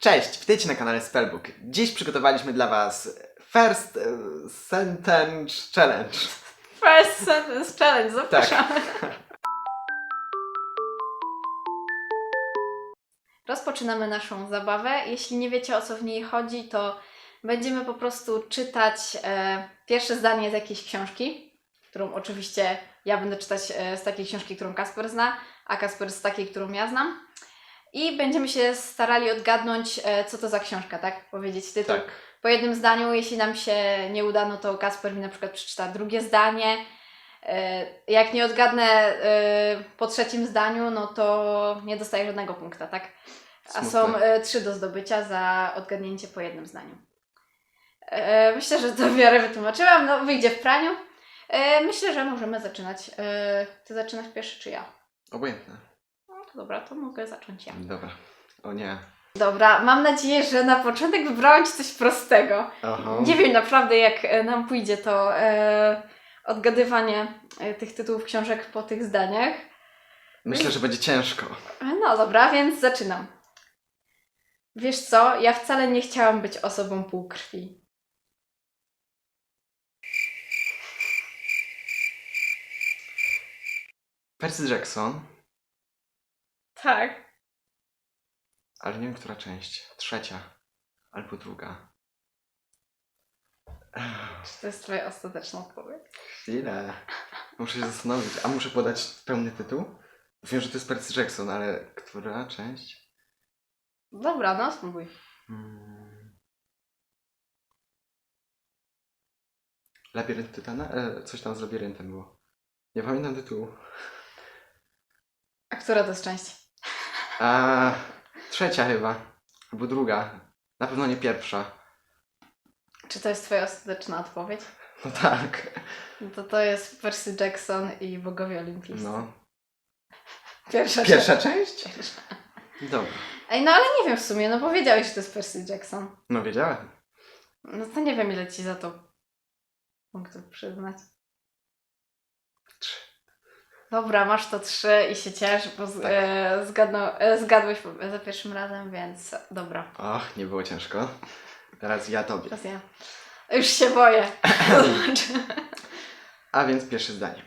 Cześć, witajcie na kanale Spellbook. Dziś przygotowaliśmy dla Was First e, Sentence Challenge. First sentence challenge, zapraszamy. Tak. Rozpoczynamy naszą zabawę. Jeśli nie wiecie o co w niej chodzi, to będziemy po prostu czytać e, pierwsze zdanie z jakiejś książki, którą oczywiście ja będę czytać e, z takiej książki, którą Kasper zna, a Kasper z takiej, którą ja znam. I będziemy się starali odgadnąć, e, co to za książka, tak? Powiedzieć tytuł. Tak. Po jednym zdaniu, jeśli nam się nie uda, no to Kasper mi na przykład przeczyta drugie zdanie. E, Jak nie odgadnę e, po trzecim zdaniu, no to nie dostaję żadnego punkta, tak? A są trzy do zdobycia za odgadnięcie po jednym zdaniu. Myślę, że to w miarę wytłumaczyłam. No, wyjdzie w praniu. Myślę, że możemy zaczynać. Ty zaczynasz pierwszy, czy ja? Obojętne. Dobra, to mogę zacząć ja. Dobra. O nie. Dobra, mam nadzieję, że na początek wybrałam Ci coś prostego. Aha. Nie wiem naprawdę, jak e, nam pójdzie to e, odgadywanie e, tych tytułów książek po tych zdaniach. Myślę, że będzie ciężko. No dobra, więc zaczynam. Wiesz co, ja wcale nie chciałam być osobą półkrwi. Percy Jackson, Tak. ale nie wiem, która część. Trzecia. Albo druga. Czy to jest Twoja ostateczna odpowiedź? Chwilę. Muszę się zastanowić. A muszę podać pełny tytuł? Wiem, że to jest Percy Jackson, ale która część? Dobra, no spróbuj. Hmm. Labirynt Tytana? E, coś tam z labiryntem było. Nie pamiętam tytułu. A która to jest część? A, trzecia chyba. Albo druga. Na pewno nie pierwsza. Czy to jest Twoja ostateczna odpowiedź? No tak. No to to jest Percy Jackson i Bogowie Olimpijscy. No. Pierwsza, Pierwsza część. część? Dobra. Ej, no ale nie wiem w sumie, no powiedziałeś, że to jest Percy Jackson. No wiedziałem. No to nie wiem, ile ci za to punktów przyznać. Dobra, masz to trzy i się ciesz, bo z, Tak. e, zgadną, e, zgadłeś za pierwszym razem, więc dobra. Och, nie było ciężko. Teraz ja tobie. Teraz ja. Już się boję. A więc pierwsze zdanie.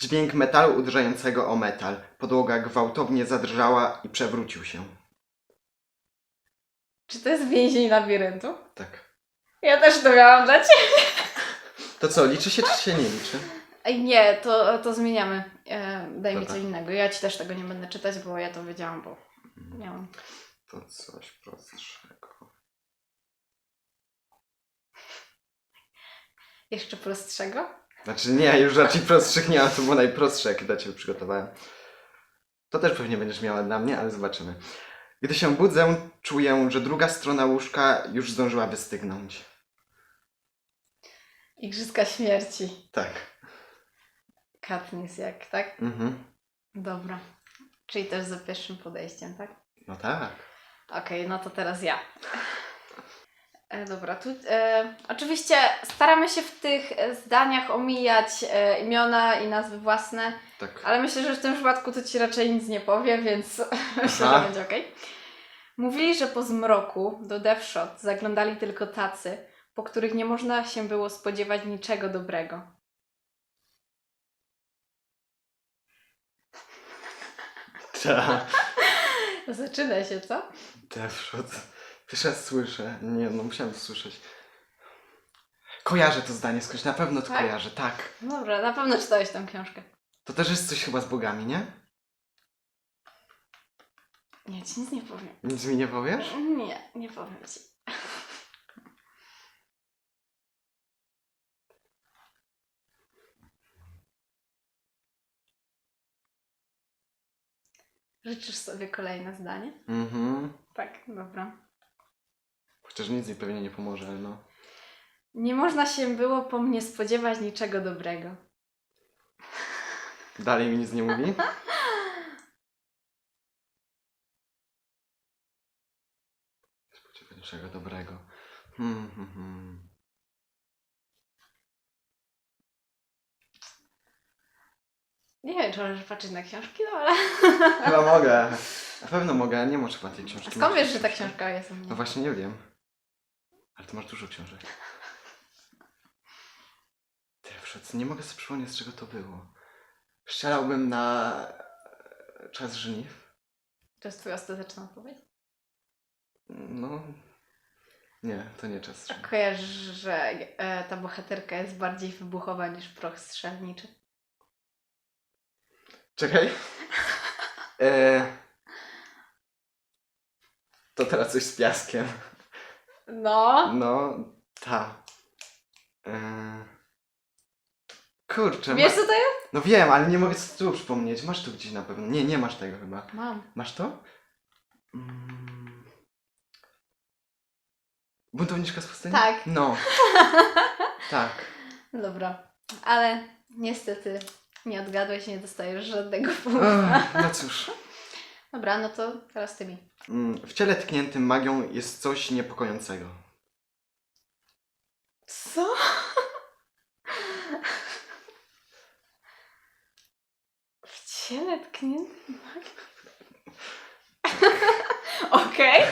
Dźwięk metalu uderzającego o metal. Podłoga gwałtownie zadrżała i przewrócił się. Czy to jest więzień labiryntu? Tak. Ja też to miałam dla ciebie. To co, liczy się czy się nie liczy? Ej, nie, to, to zmieniamy. E, daj mi Dobra. co innego. Ja ci też tego nie będę czytać, bo ja to wiedziałam, bo miałam. To coś prostszego. Jeszcze prostszego? Znaczy nie, już raczej prostszych nie ma, to było najprostsze, jakie dla Ciebie przygotowałem. To też pewnie będziesz miała dla mnie, ale zobaczymy. Gdy się budzę, czuję, że druga strona łóżka już zdążyła wystygnąć. Igrzyska śmierci. Tak. Katniss jak, tak? Mhm. Dobra. Czyli też za pierwszym podejściem, tak? No tak. Okej, no to teraz ja. E, dobra, tu e, oczywiście staramy się w tych e, zdaniach omijać e, imiona i nazwy własne, Tak. ale myślę, że w tym przypadku to ci raczej nic nie powie, więc myślę, Aha. że będzie okej. Mówili, że po zmroku do Death Shot zaglądali tylko tacy, po których nie można się było spodziewać niczego dobrego. Ta. Zaczyna się, co? Defshot. Pierwszy raz słyszę. Nie, no musiałem to słyszeć. Kojarzę to zdanie skądś, na pewno to Tak? kojarzę, tak. Dobra, na pewno czytałeś tę książkę. To też jest coś chyba z bogami, nie? Nie, ci nic nie powiem. Nic mi nie powiesz? Nie, nie powiem ci. Życzysz sobie kolejne zdanie? Mhm. Tak, dobra. Chociaż nic mi pewnie nie pomoże, ale no. Nie można się było po mnie spodziewać niczego dobrego. Dalej mi nic nie mówi? Spodziewaj niczego dobrego. Hmm, hmm, hmm. Nie wiem, czy możesz patrzeć na książki, no ale... Chyba mogę. Na pewno mogę, nie muszę tej książki. A skąd wiesz, że ta książka jest u mnie? No właśnie nie wiem. Ale ty masz dużo książek. Ty, wszedł, nie mogę sobie przypomnieć, z czego to było. Strzelałbym na e, czas żniw. To jest twoja ostateczna odpowiedź? No. Nie, to nie czas żniw. Kojarzysz, że e, ta bohaterka jest bardziej wybuchowa niż proch strzelniczy? Czekaj. E... To teraz coś z piaskiem. No. No, ta. E... Kurczę. Wiesz ma... co to jest? No wiem, ale nie mogę sobie tu przypomnieć. Masz tu gdzieś na pewno. Nie, nie masz tego chyba. Mam. Masz to? Mm. Buntowniczka z pustyni? Tak. No. tak. Dobra. Ale niestety nie odgadłeś, nie dostajesz żadnego punktu. Ech, no cóż. Dobra, no to teraz ty mi. Mm, W ciele tkniętym magią jest coś niepokojącego. Co? W ciele tkniętym Okej.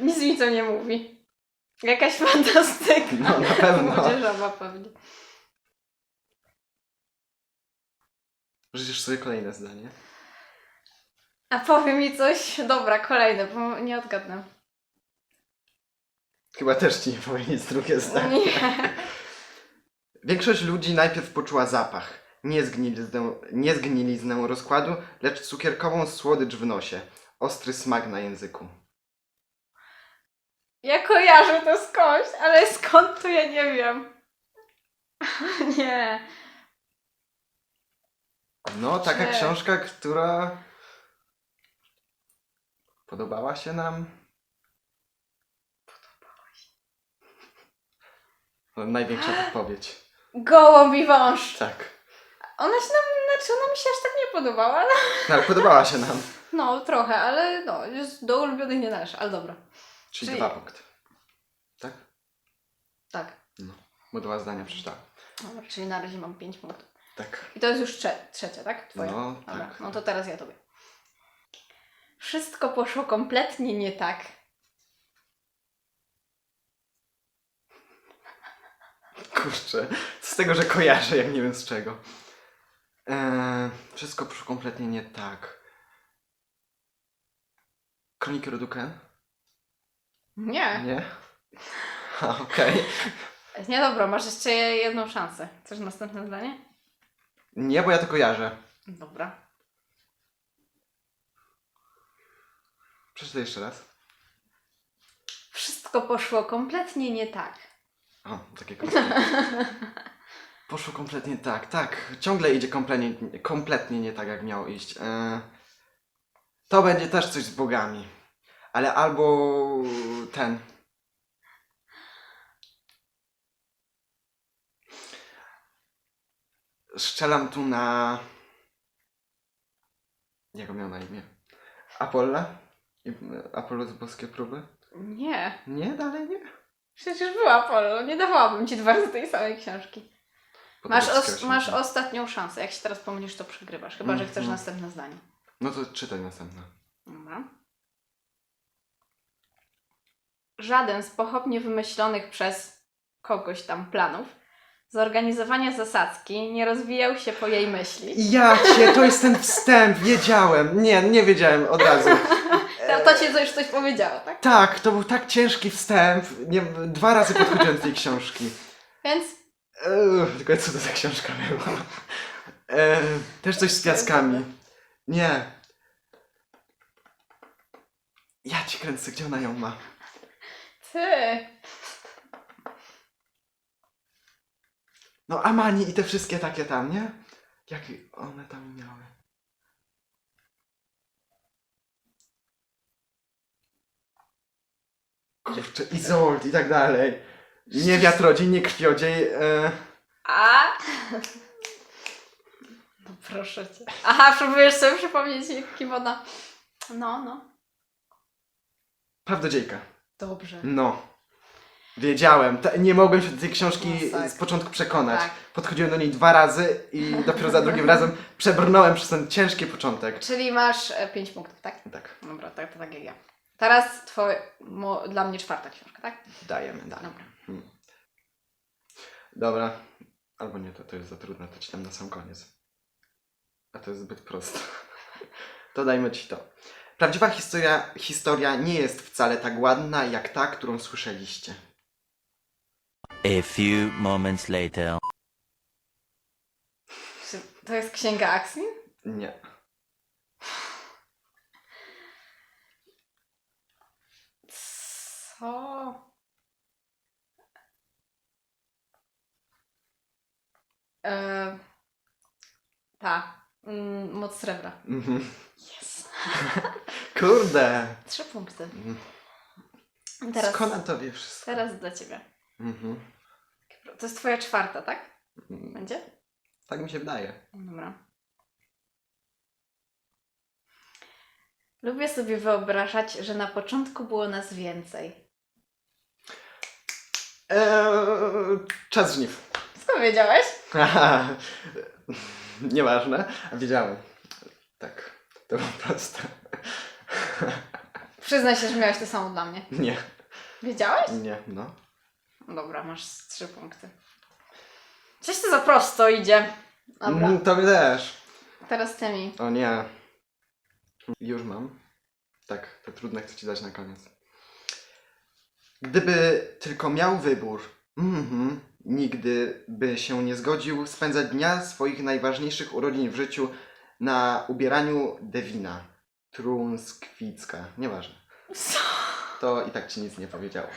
Nic mi to nie mówi. Jakaś fantastyka. No, na pewno. Młodzieżowa pewnie. Życzysz sobie kolejne zdanie. A powie mi coś. Dobra, kolejne, bo nie odgadnę. Chyba też ci nie powiem nic drugie zdanie. Nie. Większość ludzi najpierw poczuła zapach. Nie zgniliznę, nie zgniliznę rozkładu, lecz cukierkową słodycz w nosie. Ostry smak na języku. Ja kojarzę to skądś, ale skąd to ja nie wiem. Nie. No, taka Nie. książka, która podobała się nam. Podobała się. No, największa podpowiedź. Gołąb i wąż. Tak. Ona się nam, znaczy ona mi się aż tak nie podobała, ale... No, ale podobała się nam. No, trochę, ale no, jest do ulubionych nie należy, ale dobra. Czyli, Czyli- dwa punkty. Tak? Tak. Bo dwa zdania przeczytałem. Dobra, czyli na razie mam 5 punktów. Tak. I to jest już trze- trzecia, tak? Twoja. No, Dobra, tak. no to teraz ja tobie. Wszystko poszło kompletnie nie tak. Kurczę, z tego, że kojarzę, jak nie wiem z czego. Eee, wszystko poszło kompletnie nie tak. Kroniki Roduken? Nie. Nie? A, Okej. Nie, dobra, masz jeszcze jedną szansę. Chcesz następne zdanie? Nie, bo ja to kojarzę. Dobra. Przeczytaj jeszcze raz. Wszystko poszło kompletnie nie tak. O, takie krótkie. Poszło kompletnie tak, tak. Ciągle idzie kompletnie, kompletnie nie tak, jak miało iść. Eee, to będzie też coś z bogami. Ale albo ten. Strzelam tu na. Jak on miał na imię? Apolla? I- Apollo z boskie próby? Nie. Nie, dalej nie. Przecież była Polo. Nie dawałabym ci dwa razy tej samej książki. Masz, os- masz ostatnią szansę. Jak się teraz pomylisz, to przegrywasz. Chyba, że chcesz Mhm. następne zdanie. No to czytaj następne. Dobra. Żaden z pochopnie wymyślonych przez kogoś tam planów zorganizowania zasadzki nie rozwijał się po jej myśli. Ja cię, to jest ten wstęp, wiedziałem. Nie, nie wiedziałem od razu. To, to ci już coś powiedziało, tak? Tak, to był tak ciężki wstęp. Nie, dwa razy podchodziłem do tej książki. Więc Eee, tylko co to za książka była? Też coś z piaskami. Nie. Ja ci kręcę, gdzie ona ją ma? ty. No Amani i te wszystkie takie tam, nie? Jakie one tam miały? Kurczę, Izold i tak dalej. Nie wiatrodziej, nie krwiodziej. E... A. No proszę cię. Aha, próbujesz sobie przypomnieć, kim ona. No, no. Prawdodziejka. Dobrze. No. Wiedziałem, nie mogłem się do tej książki Masakra. z początku przekonać. Tak. Podchodziłem do niej dwa razy i dopiero za drugim razem przebrnąłem przez ten ciężki początek. Czyli masz 5 punktów, tak? Tak, Dobra, tak, to tak jak ja. Teraz twoje, mo, dla mnie czwarta książka, tak? dajemy dalej. Dobra. Hmm. Dobra. Albo nie, to, to jest za trudne, to czytam na sam koniec. A to jest zbyt proste. To dajmy ci to. Prawdziwa historia, historia nie jest wcale tak ładna jak ta, którą słyszeliście. A few moments later. Czy to jest księga Aksin? Nie. Co? E, ta. Mm, moc srebra. Mhm. Yes. Kurde! Trzy punkty. Mhm. Teraz, Skąd to wie wszystko? teraz dla ciebie. Mhm. To jest twoja czwarta, tak? Mm, Będzie? Tak mi się wydaje. Dobra. Lubię sobie wyobrażać, że na początku było nas więcej. Eee, czas żniw. Skąd wiedziałeś? Nieważne. A wiedziałem. Tak. To było proste. Przyznaj się, że miałeś to samo dla mnie. Nie. Wiedziałeś? Nie, no. Dobra, masz trzy punkty. Coś to za prosto idzie. Dobra, Mm, to też. teraz ty mi. O nie. Już mam. Tak, te trudne chcę ci dać na koniec. Gdyby tylko miał wybór, mhm, nigdy by się nie zgodził spędzać dnia swoich najważniejszych urodzin w życiu na ubieraniu Devina. Trunskwicka. Nieważne. Co? To i tak ci nic nie powiedziało.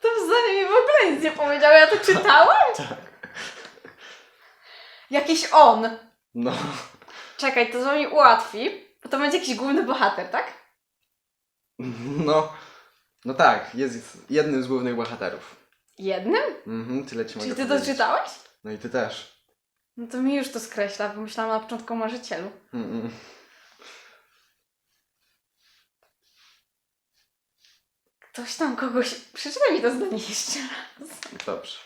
To zdanie mi w ogóle nic nie powiedział, ja to czytałam? Tak. Jakiś on. No. Czekaj, to co mi ułatwi, bo to będzie jakiś główny bohater, tak? No. No tak, jest jednym z głównych bohaterów. Jednym? Mhm, tyle ci Czyli mogę ty to powiedzieć. czytałeś? No i ty też. No to mi już to skreśla, bo myślałam na początku o marzycielu. Mm-mm. Ktoś tam kogoś... Przeczytaj mi to zdanie jeszcze raz. Dobrze.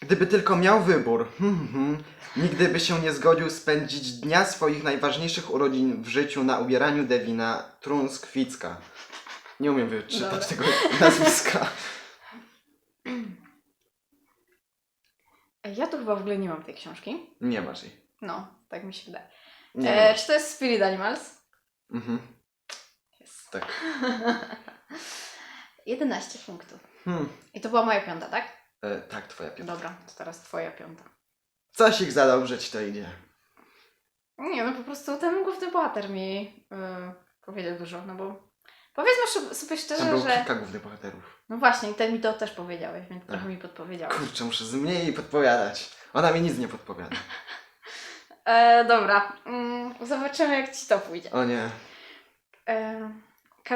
Gdyby tylko miał wybór, hmm, hmm, nigdy by się nie zgodził spędzić dnia swoich najważniejszych urodzin w życiu na ubieraniu Devina Trunskwicka. Nie umiem wyczytać Dobra. tego nazwiska. Ja tu chyba w ogóle nie mam tej książki. Nie masz jej. No, tak mi się wydaje. Nie E, masz. czy to jest Spirit Animals? Mhm, Jest. tak. 11 punktów. Hmm. I to była moja piąta, tak? E, tak, twoja piąta. Dobra, to teraz twoja piąta. Coś ich za dobrze ci to idzie. Nie, no po prostu ten główny bohater mi yy, powiedział dużo, no bo powiedzmy sobie Tam szczerze, było że... kilka głównych bohaterów. No właśnie, ten mi to też powiedziałeś, więc Ach. trochę mi podpowiedziałeś. Kurczę, muszę z mniej podpowiadać. Ona mi nic nie podpowiada. E, dobra, mm, zobaczymy jak ci to pójdzie. O nie. E,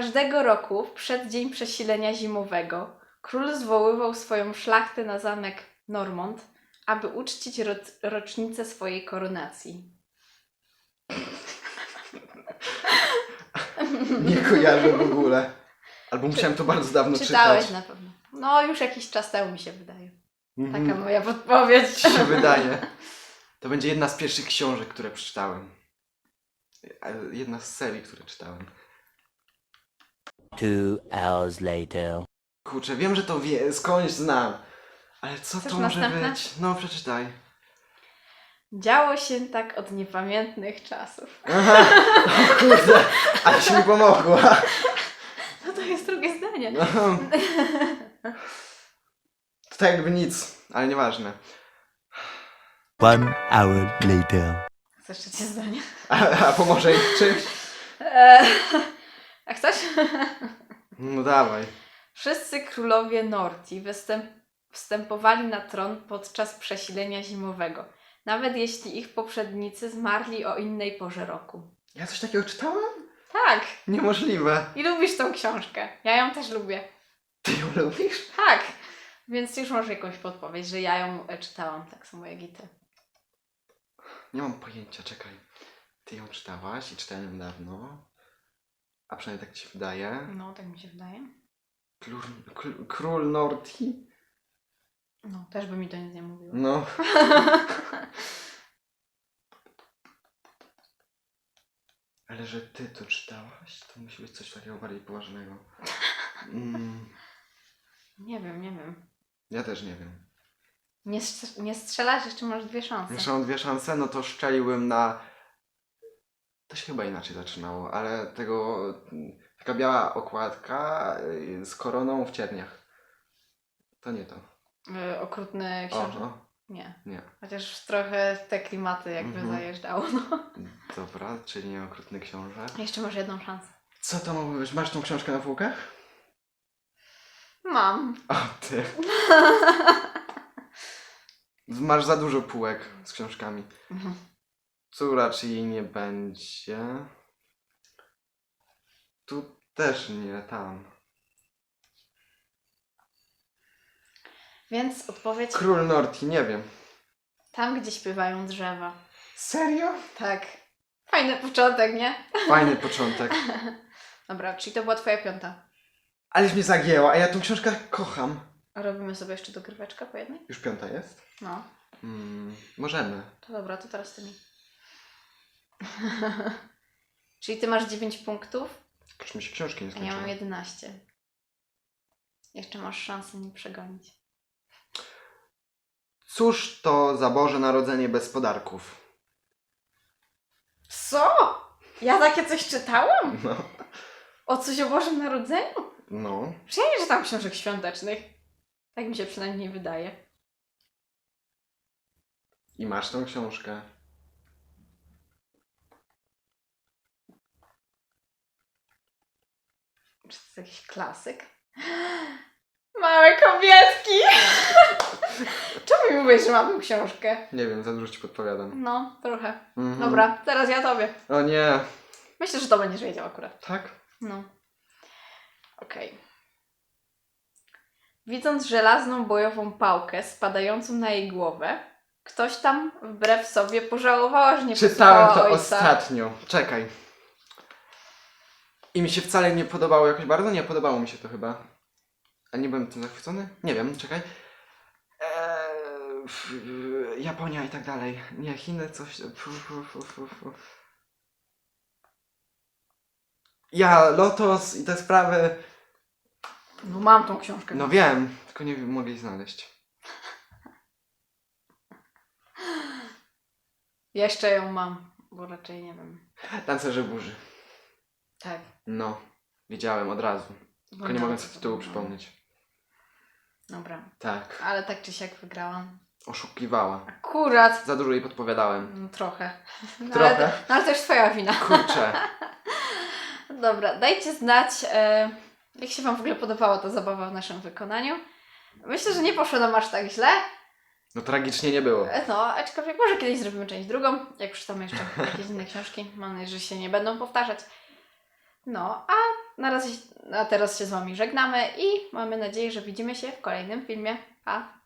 każdego roku w przeddzień przesilenia zimowego król zwoływał swoją szlachtę na zamek Normond, aby uczcić ro- rocznicę swojej koronacji. Nie kojarzę w ogóle. Albo musiałem to bardzo dawno Czytałeś czytać. na pewno. No, już jakiś czas temu mi się wydaje. Mhm. Taka moja podpowiedź. Ci się wydaje. To będzie jedna z pierwszych książek, które przeczytałem. E, Jedna z serii, które czytałem. Two hours later. Kurczę, wiem, że to wie, skądś znam. Ale co Chcesz to może następne? być? No, przeczytaj. Działo się tak od niepamiętnych czasów. Aha, o kurde, ale się mi pomogła. No to jest drugie zdanie. No. To tak jakby nic, ale nieważne. One hour later. Chcesz trzecie zdanie? A, a pomoże w czymś? Eee, a chcesz? No dawaj. Wszyscy królowie Norti występ, wstępowali na tron podczas przesilenia zimowego, nawet jeśli ich poprzednicy zmarli o innej porze roku. Ja coś takiego czytałem? Tak, Niemożliwe. i lubisz tą książkę. Ja ją też lubię. Ty ją lubisz? Tak, więc już może jakąś podpowiedź, że ja ją e, czytałam tak samo jak i ty. Nie mam pojęcia, czekaj. Ty ją czytałaś i czytałem dawno. A przynajmniej tak ci się wydaje. No, tak mi się wydaje. Król, król, król Norti? No, też by mi to nic nie mówiło. No. Ale że ty to czytałaś, to musi być coś takiego bardziej poważnego. Mm, Nie wiem, nie wiem. ja też nie wiem. Nie, strz- nie strzelasz, jeszcze masz dwie szanse. Jeszcze mam dwie szanse, no to szczeliłbym na... To się chyba inaczej zaczynało, ale tego... Taka biała okładka y, z koroną w cierniach. To nie to. Y, okrutny książę. o, Nie. nie. Chociaż trochę te klimaty jakby Mhm. zajeżdżało. No. Dobra, czyli nie okrutny książę. Jeszcze masz jedną szansę. Co to mogło być? Masz tą książkę na półkach? Mam. O ty. Masz za dużo półek z książkami. Mhm. Tu raczej nie będzie. Tu też nie, tam. Więc odpowiedź Król Norti, nie wiem. tam, gdzie śpiewają drzewa. Serio? Tak. Fajny początek, nie? Fajny początek. Dobra, czyli to była twoja piąta. Aleś mnie zagięła, a ja tą książkę kocham. A robimy sobie jeszcze dogryweczkę po jednej? Już piąta jest? No. Mm, możemy. To dobra, to teraz ty mi. czyli ty masz 9 punktów, Już mi się książki nie a ja mam skończyły. 11. Jeszcze masz szansę mnie przegonić. Cóż to za Boże Narodzenie bez podarków? Co? Ja takie coś czytałam? No. O coś o Bożym Narodzeniu? No. Że ja nie czytam książek świątecznych. Tak mi się przynajmniej wydaje. I masz tą książkę. Czy to jest jakiś klasyk? Małe kobietki! Czemu mi mówisz, że mam książkę? Nie wiem, za dużo ci podpowiadam. No, trochę. Mhm. Dobra, teraz ja tobie. O nie. Myślę, że to będziesz wiedział akurat. Tak? No. Okej. Widząc żelazną bojową pałkę spadającą na jej głowę, ktoś tam wbrew sobie pożałowała, że nie Czytałem posłała to ojca. ostatnio. Czekaj. I mi się wcale nie podobało jakoś bardzo? Nie, podobało mi się to chyba. A nie byłem tym zachwycony? Nie wiem, czekaj. Eee, f- Japonia i tak dalej. Nie, Chiny coś... Fu. Ja, Lotos i te sprawy... No mam tą książkę. No wiem, tylko nie mogę jej znaleźć. Jeszcze ją mam, bo raczej nie wiem. Tancerze burzy. Tak. No, widziałem od razu. Tylko nie mogę sobie tytułu przypomnieć. Dobra, Tak, ale tak czy siak wygrałam. oszukiwała. Akurat. Za dużo jej podpowiadałem. No, trochę. No, Trochę? Ale, to- no, ale to już twoja wina. Kurczę. Dobra, dajcie znać, e, jak się Wam w ogóle podobała ta zabawa w naszym wykonaniu. Myślę, że nie poszło nam aż tak źle. No tragicznie nie było. E, No, aczkolwiek może kiedyś zrobimy część drugą, jak przeczytamy jeszcze jakieś inne książki. Mam nadzieję, że się nie będą powtarzać. No, a na razie, a teraz się z Wami żegnamy i mamy nadzieję, że widzimy się w kolejnym filmie. Pa!